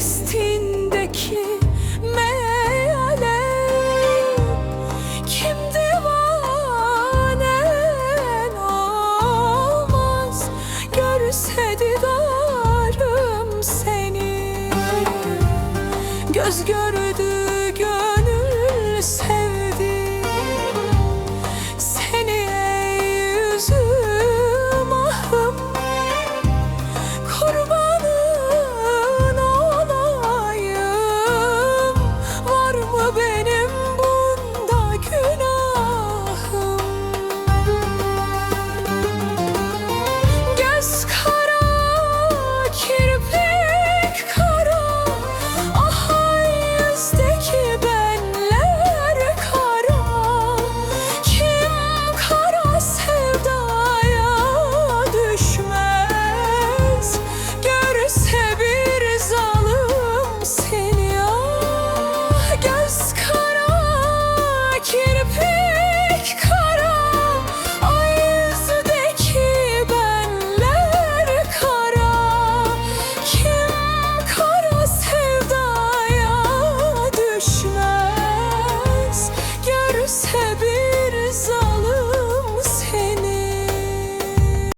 Destindeki meyale Kim divanen olmaz? Görse didarım seni Göz gördü